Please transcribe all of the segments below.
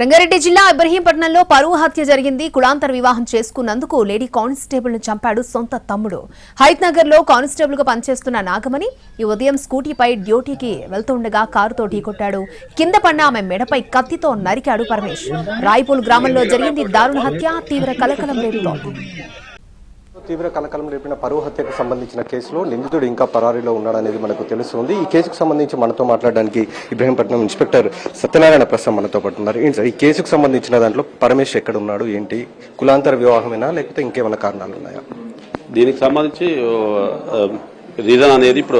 రంగారెడ్డి జిల్లా ఇబ్రహీంపట్నంలో పరువు హత్య జరిగింది. కులాంతర వివాహం చేసుకున్నందుకు లేడీ కానిస్టేబుల్ను చంపాడు సొంత తమ్ముడు. హైత్నగర్లో కానిస్టేబుల్గా పనిచేస్తున్న నాగమణి ఈ ఉదయం స్కూటీపై డ్యూటీకి వెళ్తుండగా కారుతో ఢీకొట్టాడు కింద పడిన ఆమె మెడపై కత్తితో నరికాడు పరమేష్. రాయపూల్ గ్రామంలో జరిగింది దారుణ హత్య. తీవ్ర కలకలం రేపుతోంది. తీవ్ర కలకలం రేపిన పరువు హత్యకు సంబంధించిన కేసులో నిందితుడు ఇంకా పరారీలో ఉన్నాడనేది మనకు తెలుస్తుంది. ఈ కేసుకు సంబంధించి మనతో మాట్లాడడానికి ఇబ్రహీంపట్నం ఇన్స్పెక్టర్ సత్యనారాయణ ప్రసాద్ మనతో పాటు ఉన్నారు. ఏంటి సార్ ఈ కేసుకు సంబంధించిన దాంట్లో పరమేష్ ఎక్కడ ఉన్నాడు? ఏంటి? కులాంతర వివాహమేనా? లేకపోతే ఇంకేమైనా కారణాలు ఉన్నాయా? దీనికి సంబంధించి రీజన్ అనేది ఇప్పుడు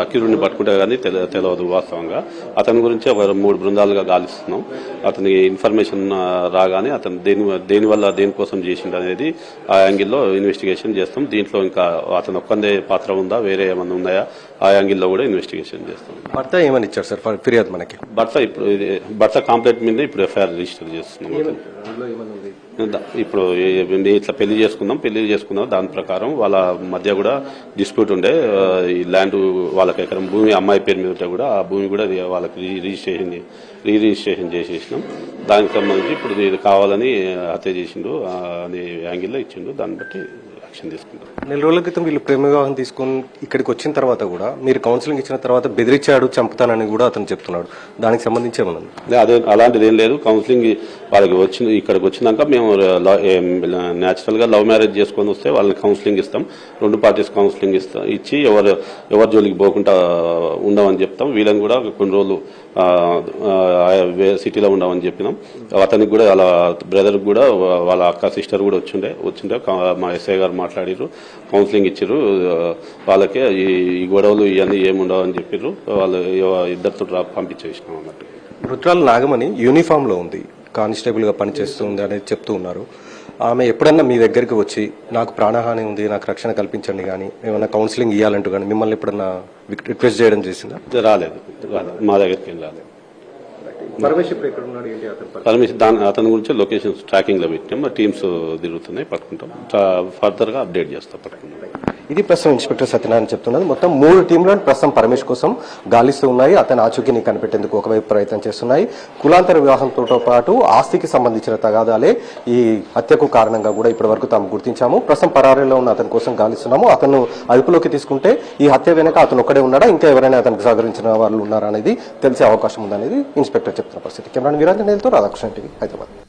అక్యూరుని పట్టుకుంటే కానీ తెల- తెలియదు వాస్తవంగా. అతని గురించి ఒక మూడు బృందాలుగా గాలిస్తున్నాం. అతనికి ఇన్ఫర్మేషన్ రాగానే అతను దేని దేని వల్ల దేనికోసం చేసిండు అనేది ఆ యాంగిల్లో ఇన్వెస్టిగేషన్ చేస్తాం. దీంట్లో ఇంకా అతను ఒక్కందే పాత్ర ఉందా వేరే ఏమన్నా ఉన్నాయా ఆ యాంగిల్లో కూడా ఇన్వెస్టిగేషన్ చేస్తాం. భర్త ఏమని ఇచ్చారు సార్ ఫర్- ఫిర్యాదు మనకి? భర్త ఇప్పుడు ఇది భర్త కాంప్లైంట్ మీద ఇప్పుడు ఎఫ్ఐఆర్ రిజిస్టర్ చేస్తున్నాం ఇప్పుడు ఏ- ఏ- ఇట్లా పెళ్ళి చేసుకుందాం పెళ్ళి చేసుకుందాం దాని ప్రకారం వాళ్ళ మధ్య కూడా డిస్ప్యూట్ ఉండే ఈ ల్యాండ్ వాళ్ళకి ఎకరం భూమి అమ్మాయి పేరు మీద ఉంటే కూడా ఆ భూమి కూడా వాళ్ళకి రి- రిజిస్ట్రేషన్ రీ రిజిస్ట్రేషన్ చేసేసినాం. దానికి సంబంధించి ఇప్పుడు ఇది కావాలని హత్య చేసిండు అనే యాంగిల్లో ఇచ్చిండు. దాన్ని బట్టి యాక్షన్ తీసుకుంటాం నెల రోజుల క్రితం వీళ్ళు ప్రేమ వివాహం తీసుకొని ఇక్కడికి వచ్చిన తర్వాత కూడా మీరు కౌన్సిలింగ్ ఇచ్చిన తర్వాత బెదిరించాడు చంపుతానని కూడా అతను చెప్తున్నాడు. దానికి సంబంధించి ఏమన్నా అదే అలాంటిది ఏం లేదు. కౌన్సిలింగ్ వాళ్ళకి వచ్చిన ఇక్కడికి వచ్చినాక మేము న్యాచురల్గా లవ్ మ్యారేజ్ చేసుకొని వస్తే వాళ్ళకి కౌన్సిలింగ్ ఇస్తాం. రెండు పార్టీస్ కౌన్సిలింగ్ ఇస్తాం ఇచ్చి ఎవరు ఎవరి జోలికి పోకుండా ఉండమని చెప్తాం. వీళ్ళని కూడా కొన్ని రోజులు సిటీలో ఉండమని చెప్పినాం. అతనికి కూడా వాళ్ళ బ్రదర్ కూడా వాళ్ళ అక్క సిస్టర్ కూడా వచ్చిండే వచ్చిండే. మా ఎస్ఐ గారు మాట్లాడిరు కౌన్సిలింగ్ ఇచ్చారు వాళ్ళకే ఈ గొడవలు ఇవన్నీ ఏముండవు అని చెప్పిర్రు. వాళ్ళు ఇద్దరితో పంపించేసినాం అన్నట్టు. రుద్రాల నాగమని యూనిఫామ్లో ఉంది. కానిస్టేబుల్గా పనిచేస్తుంది అనేది చెప్తూ ఉన్నారు. ఆమె ఎప్పుడన్నా మీ దగ్గరికి వచ్చి నాకు ప్రాణహాని ఉంది నాకు రక్షణ కల్పించండి కానీ ఏమైనా కౌన్సిలింగ్ ఇవ్వాలంటూ కానీ మిమ్మల్ని ఎప్పుడన్నా రిక్వెస్ట్ చేయడం చేసిందా? రాలేదు. మా దగ్గరికి ఏం రాలేదు. దాని అతని గురించి లొకేషన్స్ ట్రాకింగ్లో పెట్టాం టీమ్స్ తిరుగుతున్నాయి పట్టుకుంటాం. ఫర్దర్గా అప్డేట్ చేస్తాం పట్టుకుంటాం. ఇది ప్రస్తుతం ఇన్స్పెక్టర్ సత్యనారాయణ చెప్తున్నది. మొత్తం మూడు టీంలను ప్రస్తుతం పరమేష్ కోసం గాలిస్తూ ఉన్నాయి. అతని ఆచూకీని కనిపెట్టేందుకు ఒకవైపు ప్రయత్నం చేస్తున్నాయి. కులాంతర వివాహంతో పాటు ఆస్తికి సంబంధించిన తగాదాలే ఈ హత్యకు కారణంగా కూడా ఇప్పటి వరకు తాము గుర్తించాము. ప్రస్తుతం పరారీలో ఉన్న అతని కోసం గాలిస్తున్నాము. అతను అదుపులోకి తీసుకుంటే ఈ హత్య వెనక అతను ఒక్కడే ఉన్నాడా? ఇంకా ఎవరైనా అతనికి సహకరించిన వాళ్ళు ఉన్నారా అనేది తెలిసే అవకాశం ఉందనేది ఇన్స్పెక్టర్ చెప్తున్న పరిస్థితి. కెమెరా వీరాంజనేయులతో రాధాకృష్ణ టీవీ హైదరాబాద్.